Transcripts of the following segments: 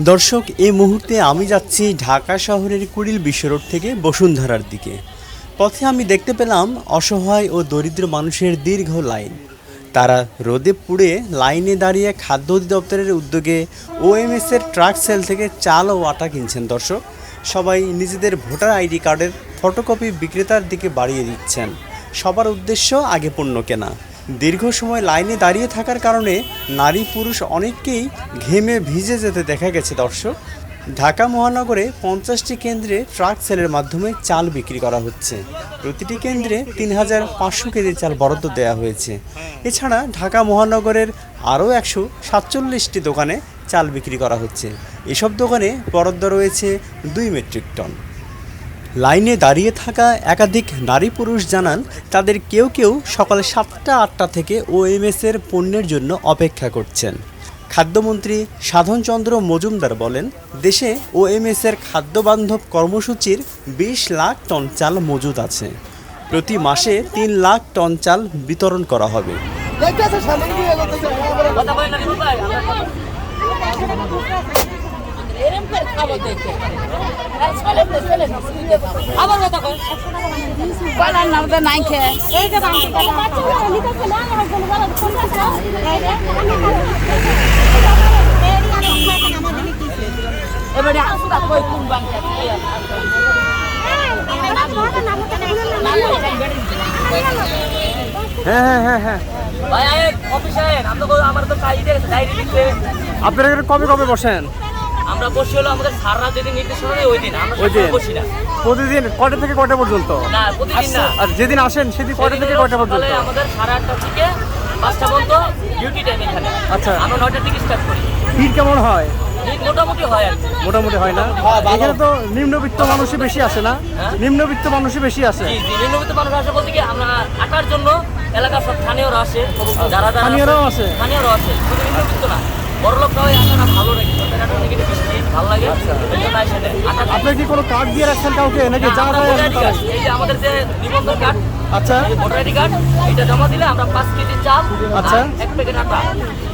দর্শক, এই মুহূর্তে আমি যাচ্ছি ঢাকা শহরের কুড়িল বিশ্ব রোড থেকে বসুন্ধরার দিকে। পথে আমি দেখতে পেলাম অসহায় ও দরিদ্র মানুষের দীর্ঘ লাইন। তারা রোদে পুড়ে লাইনে দাঁড়িয়ে খাদ্য অধিদপ্তরের উদ্যোগে ওএমএস এর ট্রাক সেল থেকে চাল ও আটা কিনছেন দর্শক। সবাই নিজেদের ভোটার আইডি কার্ডের ফটোকপি বিক্রেতার দিকে বাড়িয়ে দিচ্ছেন। সবার উদ্দেশ্য আগে পণ্য কেনা। দীর্ঘ সময় লাইনে দাঁড়িয়ে থাকার কারণে নারী পুরুষ অনেককেই ঘেমে ভিজে যেতে দেখা গেছে দর্শক। ঢাকা মহানগরে পঞ্চাশটি কেন্দ্রে ট্রাক সেলের মাধ্যমে চাল বিক্রি করা হচ্ছে। প্রতিটি কেন্দ্রে তিন হাজার পাঁচশো কেজি চাল বরাদ্দ দেওয়া হয়েছে। এছাড়া ঢাকা মহানগরের আরও একশো সাতচল্লিশটি দোকানে চাল বিক্রি করা হচ্ছে। এসব দোকানে বরাদ্দ রয়েছে দুই মেট্রিক টন। লাইনে দাঁড়িয়ে থাকা একাধিক নারী পুরুষ জানান তাদের কেউ কেউ সকাল সাতটা, আটটা থেকে ওএমএস এর পণ্যের জন্য অপেক্ষা করছেন। খাদ্যমন্ত্রী সাধনচন্দ্র মজুমদার বলেন, দেশে ওএমএস এর খাদ্যবান্ধব কর্মসূচির বিশ লাখ টন চাল মজুদ আছে। প্রতি মাসে তিন লাখ টন চাল বিতরণ করা হবে। এরম করে খাব দেখে। চলে তো চলে আবার কথা কই বলার নাম তো নাই খেয়ে। এবারে আসুদা কই কোন বাংলা কই হ্যাঁ হ্যাঁ হ্যাঁ হ্যাঁ। আপনারা কবে কবে বসেন? আমরা বসে হলো আমাদের সাররা যেদিন নির্দেশনা দেয় ওই দিন আমরা ওই দিন? বসি না। প্রতিদিন কটা থেকে কটা পর্যন্ত? না প্রতিদিন না। আর যেদিন আসেন সেদিন কটা থেকে কটা পর্যন্ত? আমাদের সাড়ে আটটা থেকে পাঁচটা পর্যন্ত ডিউটি টাইম এখানে। আচ্ছা। আমরা নয়টা থেকে স্টার্ট করি। ভিড় কেমন হয়? মোটামুটি হয় মোটামুটি হয় না? এখানে তো নিম্নবিত্ত মানুষই বেশি আসে না? হ্যাঁ? নিম্নবিত্ত মানুষই বেশি আসে। নিম্নবিত্ত মানুষ আসে বলতে কি আমরা আটার জন্য এলাকার সব স্থানীয়রা আসে। যারা যারা স্থানীয়রাও আসে? স্থানীয়রাও আসে নিম্নবিত্ত না বড় লোকরাও এই আটাটা ভালো লাগে তাদের আটা থেকে বেশি ভালো লাগে এই জন্য আসে দেয়। আটা খায়। আপনি কি কোনো কার্ড দিয়ে রাখছেন কাউকে? নাকি যা আমরা যা কার্ড এই যে আমাদের যে নিবন্ধন কার্ড আচ্ছা। ভোটার আইডি কার্ড এটা জমা দিলে আমরা পাঁচ কেজি চাল আচ্ছা। এক প্যাকেট আটা।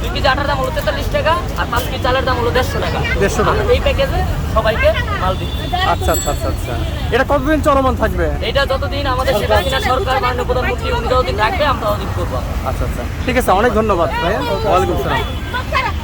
দুই কেজি আটার দাম হলো তেতাল্লিশ টাকা আর পাঁচ কেজি চালের দাম হলো দেড়শো টাকা। 150 টাকা। এই প্যাকেজে সবাইকে মাল দিচ্ছি আচ্ছা আচ্ছা আচ্ছা আচ্ছা। এটা কতদিন চলমান থাকবে? এটা যতদিন আমাদের শেখ হাসিনা সরকার মাননীয় প্রধানমন্ত্রী উনি যতদিন রাখবে আমরা ততদিন করব। আচ্ছা আচ্ছা। ঠিক আছে অনেক ধন্যবাদ ভাইয়া। ওয়ালাইকুম আসসালাম।